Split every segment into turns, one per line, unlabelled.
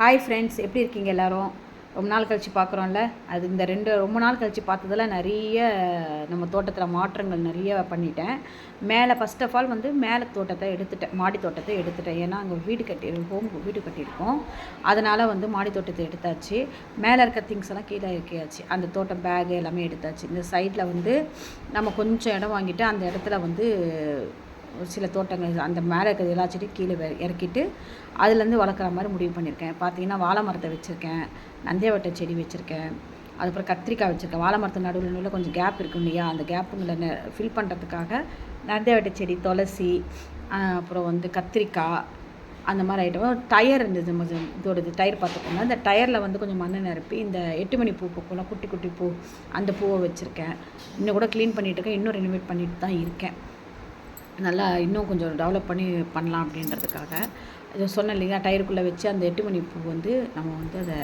hi friends எப்படி இருக்கீங்க எல்லோரும் ரொம்ப நாள் கழித்து பார்க்குறோம்ல அது இந்த ரெண்டு ரொம்ப நாள் கழித்து பார்த்ததில் நிறைய நம்ம தோட்டத்தில் மாற்றங்கள் நிறைய பண்ணிட்டேன் மேலே ஃபஸ்ட் ஆஃப் ஆல் வந்து மேலே தோட்டத்தை எடுத்துட்டேன் மாடி தோட்டத்தை எடுத்துட்டேன் ஏன்னா அங்கே வீடு கட்டி ஹோம் வீடு கட்டியிருக்கோம் அதனால் வந்து மாடி தோட்டத்தை எடுத்தாச்சு மேலே இருக்க திங்ஸ் எல்லாம் கீழே இருக்கியாச்சு அந்த தோட்டம் பேகு எல்லாமே எடுத்தாச்சு இந்த சைடில் வந்து நம்ம கொஞ்சம் இடம் வாங்கிட்டு அந்த இடத்துல வந்து ஒரு சில தோட்டங்கள் அந்த மேலே இருக்கிறது எல்லா செடியும் கீழே இறக்கிட்டு அதுலேருந்து வளர்க்குற மாதிரி முடிவு பண்ணியிருக்கேன் பார்த்தீங்கன்னா வாழை மரத்தை வச்சுருக்கேன் நந்தியாவட்டை செடி வச்சுருக்கேன் அதுக்கப்புறம் கத்திரிக்காய் வச்சுருக்கேன் வாழை மரத்து நடுவில் நடுவில் கொஞ்சம் கேப் இருக்கும் இல்லையா அந்த கேப்புங்களை ஃபில் பண்ணுறதுக்காக நந்தியாவட்டை செடி துளசி அப்புறம் வந்து கத்திரிக்காய் அந்த மாதிரி ஐட்டம் டயர் இருந்தது கொஞ்சம் இதோடது டயர் பார்த்துக்கோங்க அந்த டயரில் வந்து கொஞ்சம் மண்ணை நிரப்பி இந்த எட்டு மணி பூ பூக்கெல்லாம் குட்டி குட்டி பூ அந்த பூவை வச்சுருக்கேன் இன்னும் கூட க்ளீன் பண்ணிகிட்டு இருக்கேன் இன்னும் ரெனிவேட் பண்ணிட்டு தான் இருக்கேன் நல்லா இன்னும் கொஞ்சம் டெவலப் பண்ணி பண்ணலாம் அப்படின்றதுக்காக இது சொன்னேன் இல்லையா டயருக்குள்ளே வச்சு அந்த எட்டு மணி பூ வந்து நம்ம வந்து அதை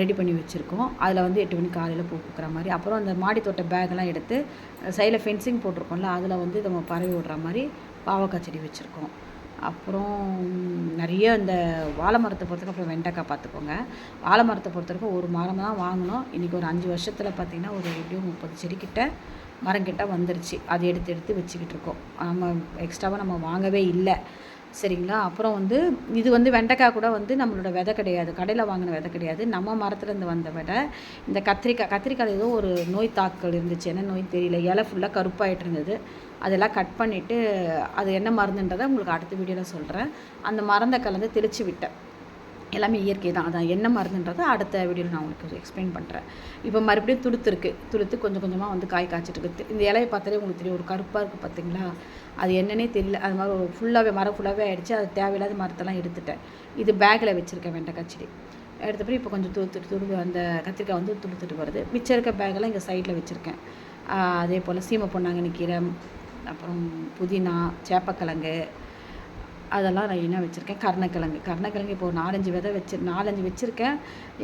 ரெடி பண்ணி வச்சுருக்கோம் அதில் வந்து எட்டு மணி காலையில் பூ பூக்கிற மாதிரி அப்புறம் அந்த மாடி தோட்ட பேக்கெல்லாம் எடுத்து சைடில் ஃபென்சிங் போட்டிருக்கோம்ல அதில் வந்து நம்ம பறவை விடுற மாதிரி பாவக்காய் செடி வச்சுருக்கோம் அப்புறம் நிறைய இந்த வாழை மரத்தை பொறுத்தவரைக்கும் அப்புறம் வெண்டைக்காய் பார்த்துக்கோங்க வாழை மரத்தை பொறுத்தவரைக்கும் ஒரு மரம் தான் வாங்கினோம் இன்றைக்கி ஒரு அஞ்சு வருஷத்தில் பார்த்திங்கன்னா ஒரு எப்படியும் முப்பது செடிக்கிட்ட மரங்கிட்ட வந்துருச்சு அதை எடுத்து எடுத்து வச்சுக்கிட்டு இருக்கோம் நம்ம எக்ஸ்ட்ராவாக நம்ம வாங்கவே இல்லை சரிங்களா அப்புறம் வந்து இது வந்து வெண்டைக்காய் கூட வந்து நம்மளோட விதை கிடையாது கடையில் வாங்கின விதை கிடையாது நம்ம மரத்துலேருந்து வந்த விட இந்த கத்திரிக்காய் கத்திரிக்காய் ஏதோ ஒரு நோய் தாக்கல் இருந்துச்சு என்ன நோய் தெரியல இலை ஃபுல்லாக கருப்பாயிட்டு இருந்தது அதெல்லாம் கட் பண்ணிவிட்டு அது என்ன மருந்துன்றதை உங்களுக்கு அடுத்த வீடியோவில் சொல்கிறேன் அந்த மருந்தை கலந்து தெளித்து விட்டேன் எல்லாமே இயற்கை தான் அதான் என்ன மருந்துன்றதை அடுத்த வீடியோவில் நான் உங்களுக்கு எக்ஸ்பிளைன் பண்ணுறேன் இப்போ மறுபடியும் துளுத்து இருக்குது துளுத்து கொஞ்சம் கொஞ்சமாக வந்து காய் காய்ச்சிட்டு இருக்குது இந்த இலையை பார்த்தாலே உங்களுக்கு தெரியும் ஒரு கருப்பாக இருக்குது பார்த்தீங்களா அது என்னன்னே தெரியல அது மாதிரி ஒரு ஃபுல்லாகவே மரம் ஃபுல்லாகவே ஆகிடுச்சு அது தேவையில்லாத மரத்தெல்லாம் எடுத்துட்டேன் இது பேக்கில் வச்சுருக்கேன் வெண்டைக்காய் செடி எடுத்தப்பறம் இப்போ கொஞ்சம் துளுத்துட்டு துளுத்து அந்த கத்திரிக்காய் வந்து துளுத்துட்டு வருது மிச்சம் இருக்க பேக்கெல்லாம் இங்கே சைடில் வச்சுருக்கேன் அதே போல் சீமை பொன்னாங்கண்ணி கீரை அப்புறம் புதினா சேப்பக்கிழங்கு அதெல்லாம் நான் வச்சுருக்கேன் கருணக்கிழங்கு கருணக்கிழங்கு இப்போ ஒரு நாலஞ்சு விதை வச்சு நாலஞ்சு வச்சுருக்கேன்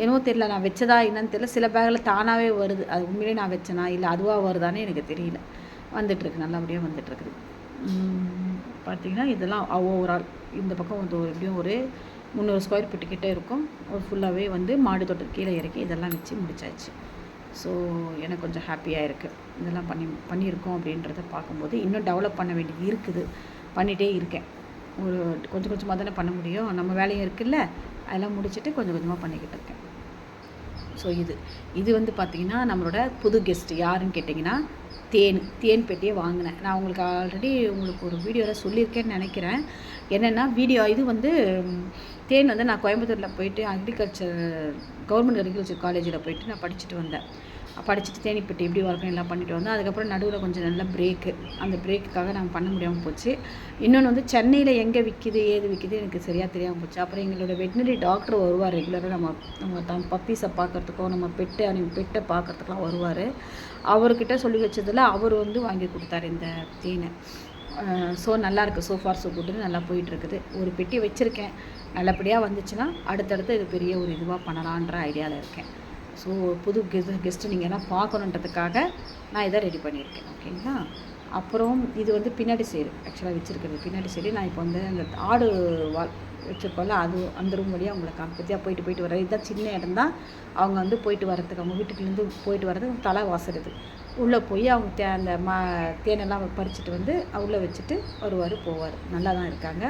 என்னவோ தெரியல நான் வச்சதா என்னன்னு தெரியல சில பேக்கில் தானாகவே வருது அது உண்மையிலேயே நான் வச்சேனா இல்லை அதுவாக வருதானே எனக்கு தெரியல வந்துட்டுருக்கு நல்லபடியாக வந்துட்டுருக்குது பார்த்திங்கன்னா இதெல்லாம் ஓவரால் இந்த பக்கம் வந்து ஒரு எப்படியும் ஒரு முந்நூறு ஸ்கொயர் ஃபீட்டு கிட்டே இருக்கும் ஒரு ஃபுல்லாகவே வந்து மாடு தோட்டத்து கீழே இறக்கி இதெல்லாம் வச்சு முடிச்சாச்சு ஸோ எனக்கு கொஞ்சம் ஹாப்பியாக இருக்குது இதெல்லாம் பண்ணி பண்ணியிருக்கோம் அப்படின்றத பார்க்கும்போது இன்னும் டெவலப் பண்ண வேண்டியது இருக்குது பண்ணிகிட்டே இருக்கேன் ஒரு கொஞ்சம் கொஞ்சமாக தானே பண்ண முடியும் நம்ம வேலையும் இருக்குல்ல அதெல்லாம் முடிச்சுட்டு கொஞ்சம் கொஞ்சமாக பண்ணிக்கிட்டு இருக்கேன் ஸோ இது இது வந்து பார்த்திங்கன்னா நம்மளோட புது கெஸ்ட்டு யாருன்னு கேட்டிங்கன்னா தேன் தேன் பெட்டியை வாங்கினேன் நான் உங்களுக்கு ஆல்ரெடி உங்களுக்கு ஒரு வீடியோவில் சொல்லியிருக்கேன்னு நினைக்கிறேன் என்னென்னா வீடியோ இது வந்து தேன் வந்து நான் கோயம்புத்தூரில் போயிட்டு அக்ரிகல்ச்சர் கவர்மெண்ட் அக்ரிகல்ச்சர் காலேஜில் போயிட்டு நான் படிச்சுட்டு வந்தேன் படிச்சுட்டு தேனிப்பட்டு எப்படி வரணும் எல்லாம் பண்ணிட்டு வந்தோம் அதுக்கப்புறம் நடுவில் கொஞ்சம் நல்ல பிரேக்கு அந்த பிரேக்குக்காக நாங்கள் பண்ண முடியாமல் போச்சு இன்னொன்று வந்து சென்னையில் எங்கே விற்கிது ஏது விற்கிது எனக்கு சரியாக தெரியாமல் போச்சு அப்புறம் எங்களோட வெட்டினரி டாக்டர் வருவார் ரெகுலராக நம்ம நம்ம தம் பப்பீஸை பார்க்குறதுக்கோ நம்ம பெட்டை அவங்க பெட்டை பார்க்குறதுக்கெலாம் வருவார் அவர்கிட்ட சொல்லி வச்சதில் அவர் வந்து வாங்கி கொடுத்தாரு இந்த தேனை ஸோ நல்லாயிருக்கு ஸோ ஃபார் ஸோ குட்னு நல்லா போயிட்டுருக்குது ஒரு பெட்டி வச்சுருக்கேன் நல்லபடியாக வந்துச்சுன்னா அடுத்தடுத்து இது பெரிய ஒரு இதுவாக பண்ணலான்ற ஐடியாவில் இருக்கேன் ஸோ புது கெஸ்ட் கெஸ்ட்டு நீங்கள் எல்லாம் பார்க்கணுன்றதுக்காக நான் இதை ரெடி பண்ணியிருக்கேன் ஓகேங்களா அப்புறம் இது வந்து பின்னாடி சைடு ஆக்சுவலாக வச்சுருக்கிறது பின்னாடி சைடு நான் இப்போ வந்து அந்த ஆடு வால் வச்சுருக்கோம்ல அது அந்த ரூம் வழியாக அவங்கள காமிக்கிறதையாக போயிட்டு போயிட்டு வர இதுதான் சின்ன இடம் தான் அவங்க வந்து போயிட்டு வரதுக்கு அவங்க வீட்டுக்குலேருந்து போயிட்டு வரதுக்கு தலை வாசுறது உள்ளே போய் அவங்க தே அந்த மா தேனெல்லாம் பறிச்சுட்டு வந்து உள்ளே வச்சுட்டு வருவார் போவார் நல்லா தான் இருக்காங்க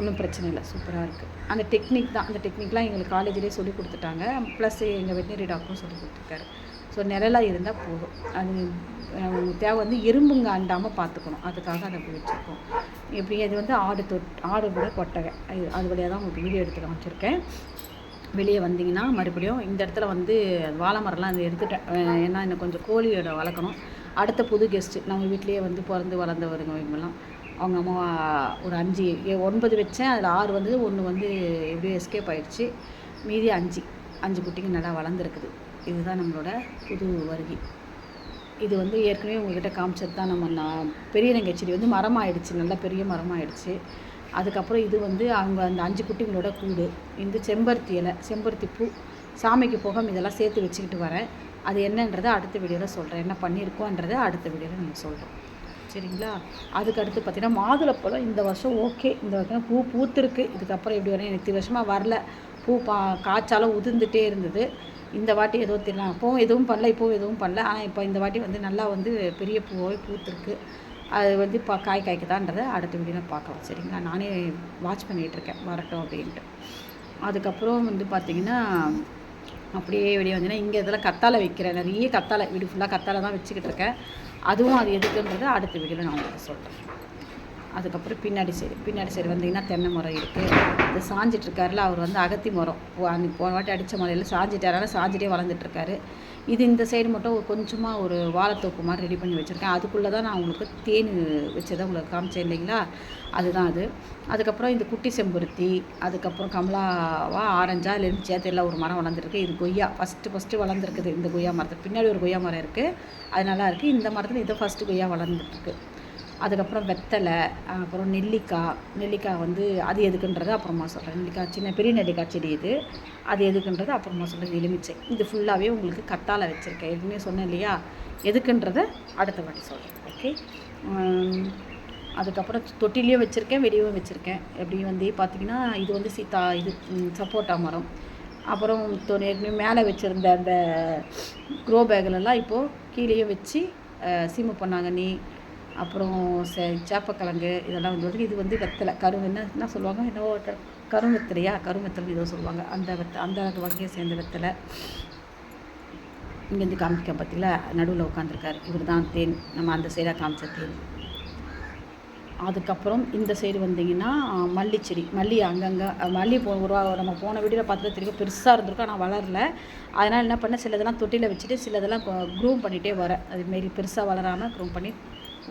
ஒன்றும் பிரச்சனை இல்லை சூப்பராக இருக்குது அந்த டெக்னிக் தான் அந்த டெக்னிக்லாம் எங்களுக்கு காலேஜ்லேயே சொல்லி கொடுத்துட்டாங்க ப்ளஸ் எங்கள் வெட்டினரி டாக்டரும் சொல்லி கொடுத்துருக்காரு ஸோ நிழலாக இருந்தால் போதும் அது தேவை வந்து இரும்புங்க அண்டாமல் பார்த்துக்கணும் அதுக்காக அதை போய் வச்சுருக்கோம் எப்படி அது வந்து ஆடு தொட் ஆடு கூட கொட்டகை அது வழியாக தான் உங்களுக்கு வீடியோ எடுத்து காமிச்சிருக்கேன் வெளியே வந்தீங்கன்னா மறுபடியும் இந்த இடத்துல வந்து வாழை மரம்லாம் எடுத்துட்டேன் ஏன்னா என்ன கொஞ்சம் கோழியோட வளர்க்கணும் அடுத்த புது கெஸ்ட்டு நம்ம வீட்லேயே வந்து பிறந்து வளர்ந்தவருங்க இவங்கெல்லாம் அவங்க அம்மா ஒரு அஞ்சு ஒன்பது வச்சேன் அதில் ஆறு வந்து ஒன்று வந்து எப்படியோ எஸ்கேப் ஆயிடுச்சு மீதி அஞ்சு அஞ்சு குட்டிங்க நல்லா வளர்ந்துருக்குது இதுதான் நம்மளோட புது வருகை இது வந்து ஏற்கனவே உங்ககிட்ட காமிச்சது தான் நம்ம நான் பெரிய ரங்கச்செடி வந்து மரமாயிடுச்சு நல்லா பெரிய மரமாயிடுச்சு அதுக்கப்புறம் இது வந்து அவங்க அந்த அஞ்சு குட்டிங்களோட கூடு இந்த செம்பருத்தி இலை செம்பருத்தி பூ சாமிக்கு போகம் இதெல்லாம் சேர்த்து வச்சுக்கிட்டு வரேன் அது என்னன்றதை அடுத்த வீடியோவில் சொல்கிறேன் என்ன பண்ணியிருக்கோன்றதை அடுத்த வீடியோவில் நம்ம சொல்கிறோம் சரிங்களா அதுக்கு அடுத்து பார்த்திங்கன்னா மாதுளப்பழம் இந்த வருஷம் ஓகே இந்த வருஷம் பூ பூத்துருக்கு இதுக்கப்புறம் எப்படி வரேன் எனக்கு வருஷமாக வரல பூ பா காய்ச்சாலும் உதிர்ந்துட்டே இருந்தது இந்த வாட்டி ஏதோ தெரியல அப்போவும் எதுவும் பண்ணல இப்போவும் எதுவும் பண்ணல ஆனால் இப்போ இந்த வாட்டி வந்து நல்லா வந்து பெரிய பூவாகவே பூத்துருக்கு அது வந்து பா காய் காய்க்குதான்றதை அடுத்த வீடியோவில் பார்க்கலாம் சரிங்களா நானே வாட்ச் பண்ணிகிட்ருக்கேன் வரட்டும் அப்படின்ட்டு அதுக்கப்புறம் வந்து பார்த்திங்கன்னா அப்படியே வெளியே வந்தீங்கன்னா இங்கே இதில் கத்தாழை வைக்கிறேன் நிறைய கத்தாழை வீடு ஃபுல்லாக கத்தாழை தான் வச்சுக்கிட்டு இருக்கேன் அதுவும் அது எதுக்குன்றதை அடுத்த வீடியோவில் நான் உங்களுக்கு சொல்கிறேன் அதுக்கப்புறம் பின்னாடி சைடு பின்னாடி சைடு வந்தீங்கன்னா தென்னை மரம் இருக்குது அது சாஞ்சிட்ருக்காருல அவர் வந்து அகத்தி மரம் அன்றைக்கி போன வாட்டி அடித்த மலையில் சாஞ்சிட்டாரால சாஞ்சிட்டே வளர்ந்துட்டுருக்காரு இது இந்த சைடு மட்டும் கொஞ்சமாக ஒரு வாழைத்தோப்பு மாதிரி ரெடி பண்ணி வச்சுருக்கேன் அதுக்குள்ளே தான் நான் உங்களுக்கு தேன் வச்சதை உங்களுக்கு காமிச்சேன் இல்லைங்களா அதுதான் அது அதுக்கப்புறம் இந்த குட்டி செம்பருத்தி அதுக்கப்புறம் கமலாவா ஆரஞ்சா லெமிச்சியா தெரியல ஒரு மரம் வளர்ந்துருக்கு இது கொய்யா ஃபஸ்ட்டு ஃபஸ்ட்டு வளர்ந்துருக்குது இந்த கொய்யா மரத்துக்கு பின்னாடி ஒரு கொய்யா மரம் இருக்குது அது நல்லா இருக்குது இந்த மரத்தில் இதை ஃபஸ்ட்டு கொய்யா வளர்ந்துட்டுருக்கு அதுக்கப்புறம் வெத்தலை அப்புறம் நெல்லிக்காய் நெல்லிக்காய் வந்து அது எதுக்குன்றது அப்புறமா சொல்கிறேன் நெல்லிக்காய் சின்ன பெரிய நெல்லிக்காய் செடி இது அது எதுக்குன்றது அப்புறமா சொல்கிறது எலுமிச்சை இது ஃபுல்லாகவே உங்களுக்கு கத்தாழை வச்சுருக்கேன் எதுவுமே சொன்னேன் இல்லையா எதுக்குன்றதை அடுத்த வாட்டி சொல்கிறேன் ஓகே அதுக்கப்புறம் தொட்டிலையும் வச்சுருக்கேன் வெடியும் வச்சுருக்கேன் எப்படி வந்து பார்த்திங்கன்னா இது வந்து சீத்தா இது சப்போட்டா மரம் அப்புறம் ஏற்கனவே மேலே வச்சுருந்த அந்த க்ரோ பேக்கிலெல்லாம் இப்போது கீழேயும் வச்சு சீமை பண்ணாங்க நீ அப்புறம் சே சேப்பக்கிழங்கு இதெல்லாம் வந்து இது வந்து வெத்தலை கரு என்ன என்ன சொல்லுவாங்க என்னவோ கரு வெத்தலையா கரும் வெத்தலை ஏதோ சொல்லுவாங்க அந்த வெத்த அந்த வகையை சேர்ந்த வெத்தலை இங்கேருந்து காமிக்க பார்த்தீங்களா நடுவில் உட்காந்துருக்கார் இவர் தான் தேன் நம்ம அந்த சைடாக காமிச்ச தேன் அதுக்கப்புறம் இந்த சைடு வந்தீங்கன்னா மல்லிச்செடி மல்லி அங்கங்கே மல்லி போ ஒரு நம்ம போன வீடியோவில் பார்த்து தெரியும் பெருசாக இருந்திருக்கும் ஆனால் வளரல அதனால் என்ன பண்ணேன் சிலதெல்லாம் தொட்டியில் வச்சுட்டு சிலதெல்லாம் க்ரூம் பண்ணிகிட்டே வரேன் அதுமாரி பெருசாக வளராமல் க்ரூம் பண்ணி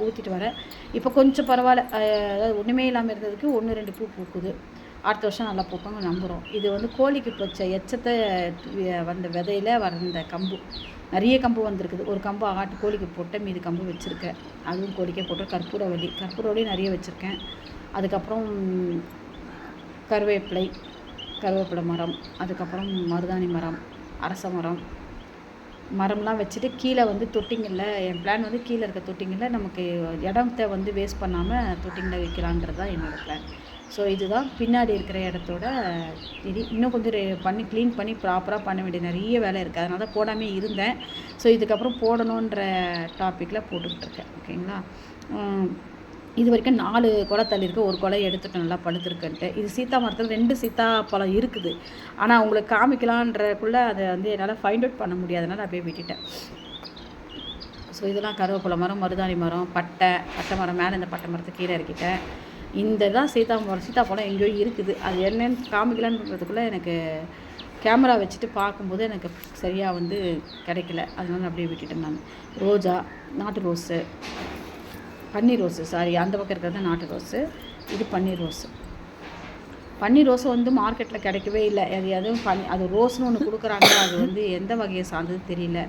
ஊற்றிட்டு வரேன் இப்போ கொஞ்சம் பரவாயில்ல அதாவது ஒன்றுமே இல்லாமல் இருந்ததுக்கு ஒன்று ரெண்டு பூ பூக்குது அடுத்த வருஷம் நல்லா பூக்கங்க நம்புகிறோம் இது வந்து கோழிக்கு போச்ச எச்சத்தை வந்த விதையில் வந்த கம்பு நிறைய கம்பு வந்திருக்குது ஒரு கம்பு ஆட்டு கோழிக்கு போட்டேன் மீது கம்பு வச்சுருக்கேன் அதுவும் கோழிக்கே போட்டு கற்பூர வலி கற்பூர வலி நிறைய வச்சுருக்கேன் அதுக்கப்புறம் கருவேப்பிலை கருவேப்பிலை மரம் அதுக்கப்புறம் மருதாணி மரம் அரச மரம் மரம்லாம் வச்சுட்டு கீழே வந்து தொட்டிங்கில் என் பிளான் வந்து கீழே இருக்க தொட்டிங்கில் நமக்கு இடத்த வந்து வேஸ்ட் பண்ணாமல் தொட்டிங்கில் வைக்கலான்றது தான் என்னோடய பிளான் ஸோ இதுதான் பின்னாடி இருக்கிற இடத்தோட இது இன்னும் கொஞ்சம் பண்ணி க்ளீன் பண்ணி ப்ராப்பராக பண்ண வேண்டிய நிறைய வேலை இருக்குது அதனால தான் போடாமே இருந்தேன் ஸோ இதுக்கப்புறம் போடணுன்ற டாப்பிக்கில் போட்டுக்கிட்டு இருக்கேன் ஓகேங்களா இது வரைக்கும் நாலு கொலை தள்ளியிருக்கு ஒரு கொலை எடுத்துட்டு நல்லா படுத்துருக்குன்ட்டு இது சீத்தா மரத்தில் ரெண்டு சீத்தா பழம் இருக்குது ஆனால் உங்களுக்கு காமிக்கலான்றக்குள்ளே அதை வந்து என்னால் ஃபைண்ட் அவுட் பண்ண முடியாதனால அப்படியே விட்டுட்டேன் ஸோ இதெல்லாம் கருவேப்பிலை மரம் மருதாணி மரம் பட்டை பட்டை மரம் மேலே இந்த பட்டை மரத்தை கீழே இருக்கிட்டேன் இந்த தான் சீதா பழம் எங்கேயோ இருக்குது அது என்னென்னு காமிக்கலான்றதுக்குள்ளே எனக்கு கேமரா வச்சுட்டு பார்க்கும்போது எனக்கு சரியாக வந்து கிடைக்கல அதனால அப்படியே விட்டுட்டேன் நான் ரோஜா நாட்டு ரோஸு பன்னீர் ரோஸு சாரி அந்த பக்கம் இருக்கிறது நாட்டு ரோஸு இது பன்னீர் ரோஸு பன்னீர் ரோஸு வந்து மார்க்கெட்டில் கிடைக்கவே இல்லை அது எதுவும் பன் அது ரோஸ்னு ஒன்று கொடுக்குறாங்க அது வந்து எந்த வகையை சார்ந்தது தெரியல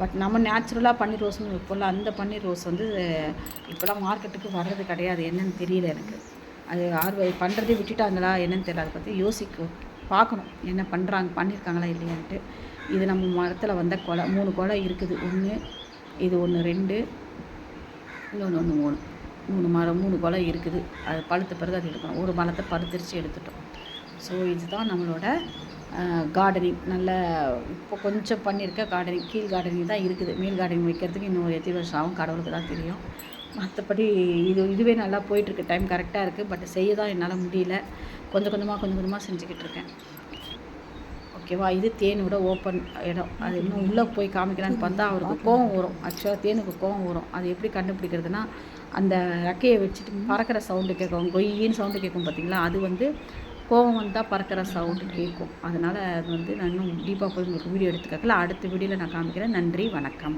பட் நம்ம நேச்சுரலாக பன்னீர் ரோஸ்னு வைப்போம்ல அந்த பன்னீர் ரோஸ் வந்து இப்போலாம் மார்க்கெட்டுக்கு வர்றது கிடையாது என்னன்னு தெரியல எனக்கு அது ஆர்வ பண்ணுறதே விட்டுட்டாங்களா என்னன்னு தெரியல அதை பற்றி யோசிக்க பார்க்கணும் என்ன பண்ணுறாங்க பண்ணியிருக்காங்களா இல்லையான்ட்டு இது நம்ம மரத்தில் வந்த கொலை மூணு கொலை இருக்குது ஒன்று இது ஒன்று ரெண்டு இன்னொன்று ஒன்று மூணு மூணு மரம் மூணு குலை இருக்குது அது பழுத்த பிறகு அது எடுக்கணும் ஒரு மரத்தை பழுத்திரிச்சு எடுத்துட்டோம் ஸோ இதுதான் நம்மளோட கார்டனிங் நல்ல இப்போ கொஞ்சம் பண்ணியிருக்க கார்டனிங் கீழ் கார்டனிங் தான் இருக்குது மேல் கார்டனிங் வைக்கிறதுக்கு இன்னும் எத்தனை வருஷம் ஆகும் கடவுளுக்கு தான் தெரியும் மற்றபடி இது இதுவே நல்லா போயிட்டுருக்கு டைம் கரெக்டாக இருக்குது பட் செய்ய தான் என்னால் முடியல கொஞ்சம் கொஞ்சமாக கொஞ்சம் கொஞ்சமாக செஞ்சுக்கிட்டு இருக்கேன் ஓகேவா இது தேனோட ஓப்பன் இடம் அது இன்னும் உள்ளே போய் காமிக்கிறான்னு பார்த்தா அவருக்கு கோவம் வரும் ஆக்சுவலாக தேனுக்கு கோவம் வரும் அது எப்படி கண்டுபிடிக்கிறதுனா அந்த ரெக்கையை வச்சுட்டு பறக்கிற சவுண்டு கேட்கும் கொய்யின்னு சவுண்டு கேட்கும் பார்த்தீங்களா அது வந்து கோவம் வந்தால் பறக்கிற சவுண்டு கேட்கும் அதனால் அது வந்து நான் இன்னும் டீப்பாக போய் உங்களுக்கு வீடியோ எடுத்துக்கல அடுத்த வீடியோவில் நான் காமிக்கிறேன் நன்றி வணக்கம்